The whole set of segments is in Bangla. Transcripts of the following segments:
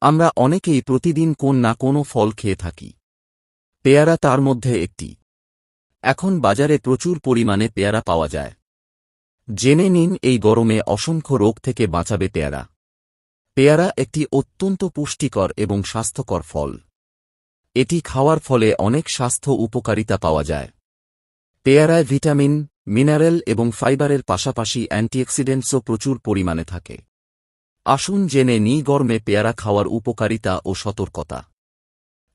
আমরা অনেকেই প্রতিদিন কোন না কোনো ফল খেয়ে থাকি। পেয়ারা তার মধ্যে একটি। এখন বাজারে প্রচুর পরিমাণে পেয়ারা পাওয়া যায়। জেনে নিন এই গরমে অসংখ্য রোগ থেকে বাঁচাবে পেয়ারা। পেয়ারা একটি অত্যন্ত পুষ্টিকর এবং স্বাস্থ্যকর ফল। এটি খাওয়ার ফলে অনেক স্বাস্থ্য উপকারিতা পাওয়া যায়। পেয়ারায় ভিটামিন, মিনারেল এবং ফাইবারের পাশাপাশি অ্যান্টিঅক্সিডেন্টসও প্রচুর পরিমাণে থাকে। আসুন জেনে নি গরমে পেয়ারা খাওয়ার উপকারিতা ও সতর্কতা।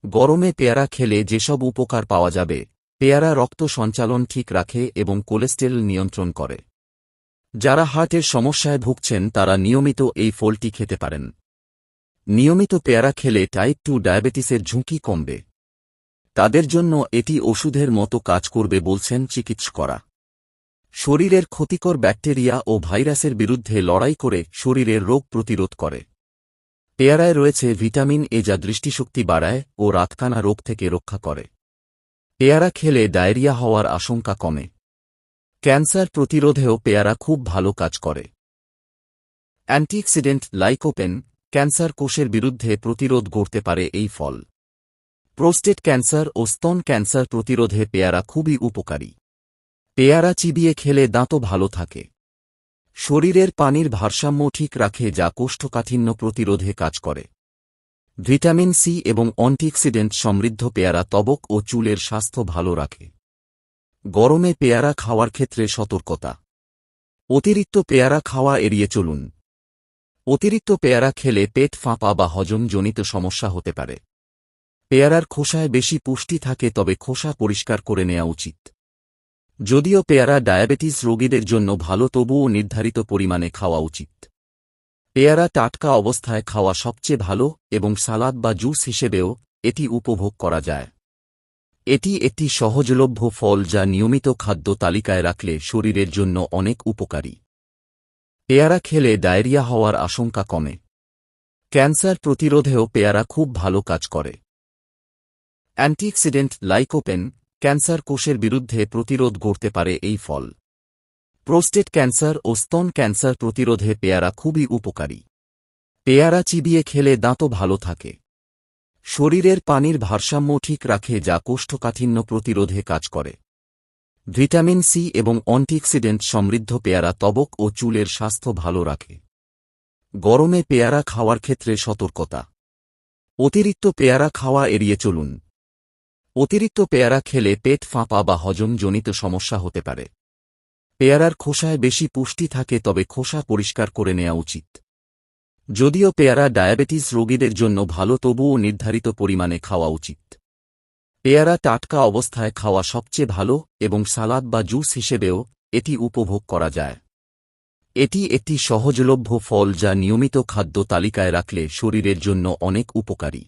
গরমে পেয়ারা খেলে যেসব উপকার পাওয়া যাবে, পেয়ারা রক্ত সঞ্চালন ঠিক রাখে এবং কোলেস্টেরল নিয়ন্ত্রণ করে। যারা হার্টের সমস্যায় ভুগছেন, তারা নিয়মিত এই ফলটি খেতে পারেন। নিয়মিত পেয়ারা খেলে টাইপ টু ডায়াবেটিসের ঝুঁকি কমবে। তাদের জন্য এটি ওষুধের মতো কাজ করবে বলছেন চিকিৎসকরা। শরীরের ক্ষতিকর ব্যাকটেরিয়া ও ভাইরাসের বিরুদ্ধে লড়াই করে শরীরের রোগ প্রতিরোধ করে। পেয়ারায় রয়েছে ভিটামিন এ যা দৃষ্টিশক্তি বাড়ায় ও রাতকানা রোগ থেকে রক্ষা করে। পেয়ারা খেলে ডায়রিয়া হওয়ার আশঙ্কা কমে। ক্যান্সার প্রতিরোধেও পেয়ারা খুব ভালো কাজ করে। অ্যান্টিঅক্সিডেন্ট লাইকোপেন ক্যান্সার কোষের বিরুদ্ধে প্রতিরোধ গড়তে পারে এই ফল। প্রোস্টেট ক্যান্সার ও স্তন ক্যান্সার প্রতিরোধে পেয়ারা খুবই উপকারী। পেয়ারা চিবিয়ে খেলে দাঁতও ভালো থাকে। শরীরের পানির ভারসাম্য ঠিক রাখে যা কোষ্ঠকাঠিন্য প্রতিরোধে কাজ করে। ভিটামিন সি এবং অ্যান্টিঅক্সিডেন্ট সমৃদ্ধ পেয়ারা তবক ও চুলের স্বাস্থ্য ভালো রাখে। গরমে পেয়ারা খাওয়ার ক্ষেত্রে সতর্কতা। অতিরিক্ত পেয়ারা খাওয়া এড়িয়ে চলুন। অতিরিক্ত পেয়ারা খেলে পেট ফাঁপা বা হজমজনিত সমস্যা হতে পারে। পেয়ারার খোসায় বেশি পুষ্টি থাকে তবে খোসা পরিষ্কার করে নেওয়া উচিত। যদিও পেয়ারা ডায়াবেটিস রোগীদের জন্য ভালো, তবুও নির্ধারিত পরিমাণে খাওয়া উচিত। পেয়ারা টাটকা অবস্থায় খাওয়া সবচেয়ে ভালো এবং সালাদ বা জুস হিসেবেও এটি উপভোগ করা যায়। এটি একটি সহজলভ্য ফল যা নিয়মিত খাদ্য তালিকায় রাখলে শরীরের জন্য অনেক উপকারী। পেয়ারা খেলে ডায়রিয়া হওয়ার আশঙ্কা কমে। ক্যান্সার প্রতিরোধেও পেয়ারা খুব ভালো কাজ করে। অ্যান্টিঅক্সিডেন্ট, লাইকোপেন ক্যান্সার কোষের বিরুদ্ধে প্রতিরোধ গড়তে পারে এই ফল। প্রোস্টেট ক্যান্সার ও স্তন ক্যান্সার প্রতিরোধে পেয়ারা খুবই উপকারী। পেয়ারা চিবিয়ে খেলে দাঁতও ভালো থাকে। শরীরের পানির ভারসাম্য ঠিক রাখে যা কোষ্ঠকাঠিন্য প্রতিরোধে কাজ করে। ভিটামিন সি এবং অ্যান্টিঅক্সিডেন্ট সমৃদ্ধ পেয়ারা তবক ও চুলের স্বাস্থ্য ভালো রাখে। গরমে পেয়ারা খাওয়ার ক্ষেত্রে সতর্কতা। অতিরিক্ত পেয়ারা খাওয়া এড়িয়ে চলুন। অতিরিক্ত পেয়ারা খেলে পেট ফাঁপা বা হজমজনিত সমস্যা হতে পারে। পেয়ারার খোসায় বেশি পুষ্টি থাকে তবে খোসা পরিষ্কার করে নেওয়া উচিত। যদিও পেয়ারা ডায়াবেটিস রোগীদের জন্য ভালো তবুও নির্ধারিত পরিমাণে খাওয়া উচিত। পেয়ারা টাটকা অবস্থায় খাওয়া সবচেয়ে ভালো এবং সালাদ বা জুস হিসেবেও এটি উপভোগ করা যায়। এটি একটি সহজলভ্য ফল যা নিয়মিত খাদ্য তালিকায় রাখলে শরীরের জন্য অনেক উপকারী।